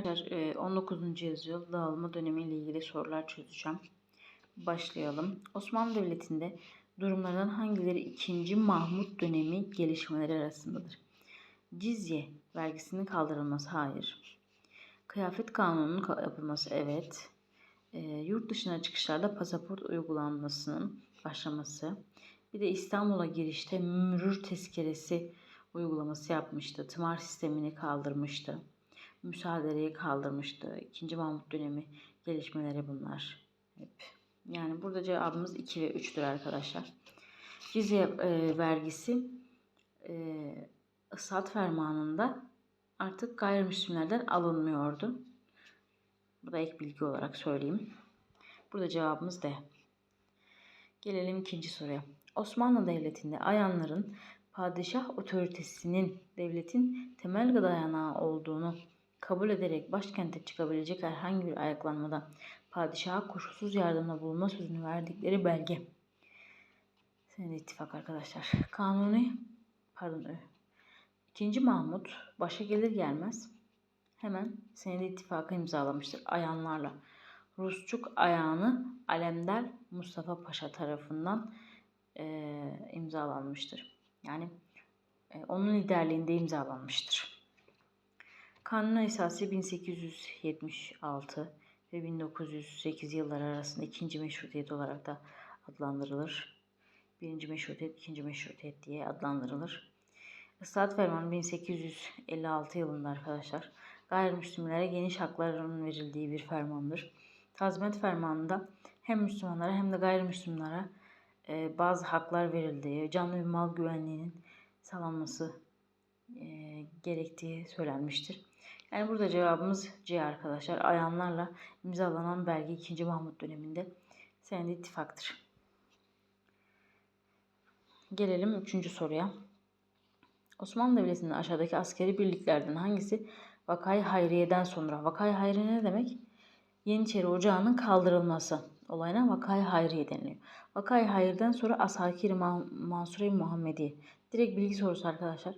Arkadaşlar 19. yüzyıl dağılma dönemiyle ilgili sorular çözeceğim. Başlayalım. Osmanlı Devleti'nde durumlardan hangileri 2. Mahmut dönemi gelişmeleri arasındadır? Cizye vergisinin kaldırılması hayır. Kıyafet kanununun ka- yapılması evet. E, yurt dışına çıkışlarda pasaport uygulanmasının başlaması. Bir de İstanbul'a girişte mürür tezkeresi uygulaması yapmıştı. Tımar sistemini kaldırmıştı müsaadeyi kaldırmıştı. İkinci Mahmut dönemi gelişmeleri bunlar. Hep. Yani burada cevabımız 2 ve 3'tür arkadaşlar. Cizye e, vergisi e, ıslahat fermanında artık gayrimüslimlerden alınmıyordu. Bu da ek bilgi olarak söyleyeyim. Burada cevabımız D. Gelelim ikinci soruya. Osmanlı Devleti'nde ayanların padişah otoritesinin devletin temel dayanağı olduğunu kabul ederek başkente çıkabilecek herhangi bir ayaklanmada padişaha koşulsuz yardımda bulunma sözünü verdikleri belge. Senedi ittifak arkadaşlar. Kanuni, pardon. İkinci Mahmut başa gelir gelmez hemen senedi ittifakı imzalamıştır ayanlarla. Rusçuk ayağını Alemdar Mustafa Paşa tarafından e, imzalanmıştır. Yani e, onun liderliğinde imzalanmıştır. Kanun esası 1876 ve 1908 yılları arasında ikinci meşrutiyet olarak da adlandırılır. Birinci meşrutiyet, ikinci meşrutiyet diye adlandırılır. Islahat Fermanı 1856 yılında arkadaşlar gayrimüslimlere geniş hakların verildiği bir fermandır. Tazminat Fermanı'nda hem Müslümanlara hem de gayrimüslimlere e, bazı haklar verildiği, canlı ve mal güvenliğinin sağlanması e, gerektiği söylenmiştir. Yani burada cevabımız C arkadaşlar. Ayanlarla imzalanan belge 2. Mahmut döneminde senedi ittifaktır. Gelelim 3. soruya. Osmanlı Devleti'nin aşağıdaki askeri birliklerden hangisi Vakayı Hayriye'den sonra? Vakayı Hayriye ne demek? Yeniçeri Ocağı'nın kaldırılması olayına Vakayı Hayriye deniliyor. Vakayı Hayriye'den sonra Asakir Mansure Muhammedi. Direkt bilgi sorusu arkadaşlar.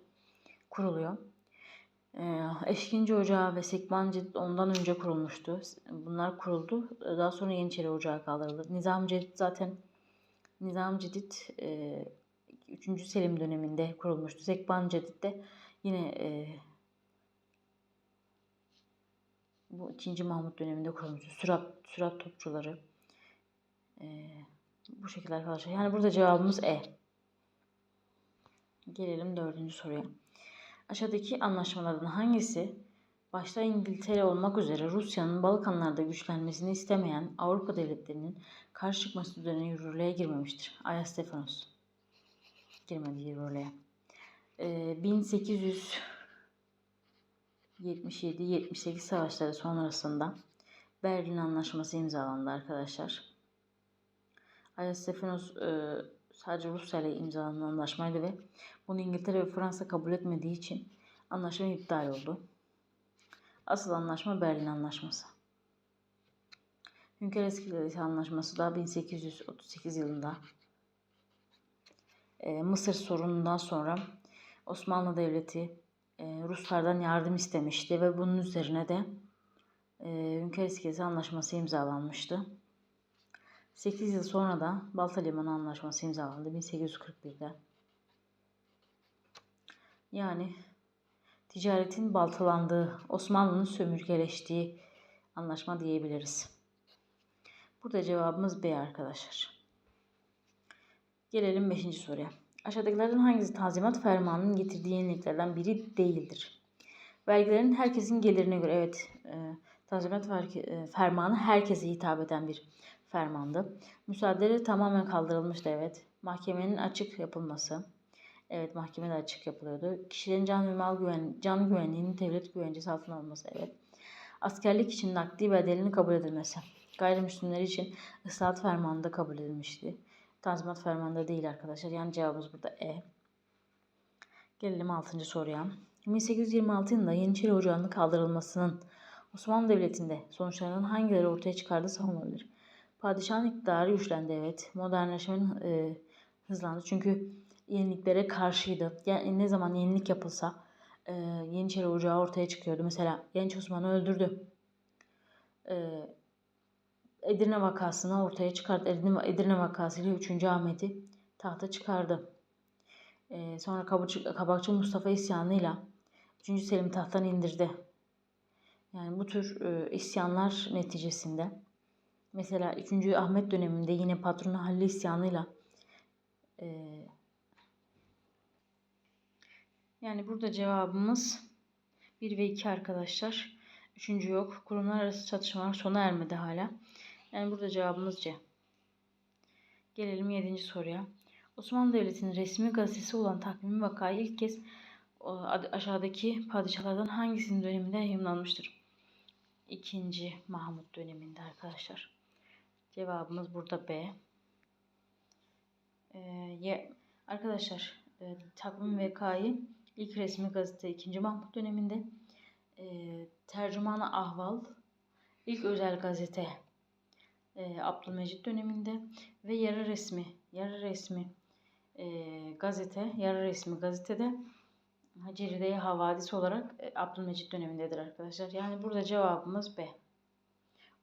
Kuruluyor. Ee, Eşkinci Ocağı ve Sekban ondan önce kurulmuştu. Bunlar kuruldu. Daha sonra Yeniçeri Ocağı kaldırıldı. Nizam Cedid zaten Nizam Cedid e, 3. Selim döneminde kurulmuştu. Sekban Cedid de yine e, bu 2. Mahmut döneminde kurulmuştu. Sürat, sürat topçuları e, bu şekilde arkadaşlar. Yani burada cevabımız E. Gelelim dördüncü soruya. Aşağıdaki anlaşmalardan hangisi başta İngiltere olmak üzere Rusya'nın Balkanlarda güçlenmesini istemeyen Avrupa devletlerinin karşı çıkması üzerine yürürlüğe girmemiştir? Aya Stefanos girmedi yürürlüğe. Ee, 1877-78 savaşları sonrasında Berlin Anlaşması imzalandı arkadaşlar. Aya Stefanos e, sadece Rusya ile imzalanan anlaşmaydı ve bunu İngiltere ve Fransa kabul etmediği için anlaşma iptal oldu. Asıl anlaşma Berlin Anlaşması. Hünkar Eskişehir Anlaşması da 1838 yılında e, Mısır sorunundan sonra Osmanlı Devleti e, Ruslardan yardım istemişti ve bunun üzerine de e, Hünkar Eskişehir Anlaşması imzalanmıştı. 8 yıl sonra da Balta Limanı Anlaşması imzalandı 1841'de. Yani ticaretin baltalandığı, Osmanlı'nın sömürgeleştiği anlaşma diyebiliriz. Burada cevabımız B arkadaşlar. Gelelim 5. soruya. Aşağıdakilerden hangisi Tanzimat Fermanı'nın getirdiği yeniliklerden biri değildir? Vergilerin herkesin gelirine göre evet e, Tanzimat e, Fermanı herkese hitap eden bir fermandı. Müsaadeleri tamamen kaldırılmıştı evet. Mahkemenin açık yapılması. Evet mahkemede açık yapılıyordu. Kişilerin can ve mal güven, can güvenliğinin devlet güvencesi altına alınması evet. Askerlik için nakdi bedelini kabul edilmesi. Gayrimüslimler için ıslahat fermanında kabul edilmişti. Tanzimat fermanında değil arkadaşlar. Yani cevabımız burada E. Gelelim 6. soruya. 1826 yılında Yeniçeri Ocağı'nın kaldırılmasının Osmanlı Devleti'nde sonuçlarının hangileri ortaya çıkardığı savunulabilir? Padişahın iktidarı güçlendi evet. Modernleşmenin e, hızlandı. Çünkü yeniliklere karşıydı. Yani ne zaman yenilik yapılsa e, Yeniçeri Ocağı ortaya çıkıyordu. Mesela Genç Osman'ı öldürdü. E, Edirne vakasını ortaya çıkardı. Edirne, Edirne vakasıyla 3. Ahmet'i tahta çıkardı. E, sonra Kabakçı, Kabakçı Mustafa isyanıyla 3. Selim tahttan indirdi. Yani bu tür e, isyanlar neticesinde mesela 3. Ahmet döneminde yine patronu Halil isyanıyla e, yani burada cevabımız 1 ve 2 arkadaşlar. Üçüncü yok. Kurumlar arası çatışmalar sona ermedi hala. Yani burada cevabımız C. Gelelim 7. soruya. Osmanlı Devleti'nin resmi gazetesi olan Takvim Vakayı ilk kez aşağıdaki padişahlardan hangisinin döneminde yayımlanmıştır? İkinci Mahmut döneminde arkadaşlar. Cevabımız burada B. Ee, ye, arkadaşlar e, Takvim Vakayı ilk resmi gazete 2. Mahmut döneminde e, Tercüman-ı Ahval ilk özel gazete e, Abdülmecit döneminde ve yarı resmi yarı resmi e, gazete yarı resmi gazetede Ceride-i Havadis olarak e, Abdülmecit dönemindedir arkadaşlar. Yani burada cevabımız B.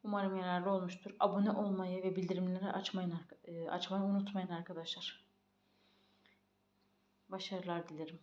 Umarım yararlı olmuştur. Abone olmayı ve bildirimleri açmayın, e, açmayı unutmayın arkadaşlar. Başarılar dilerim.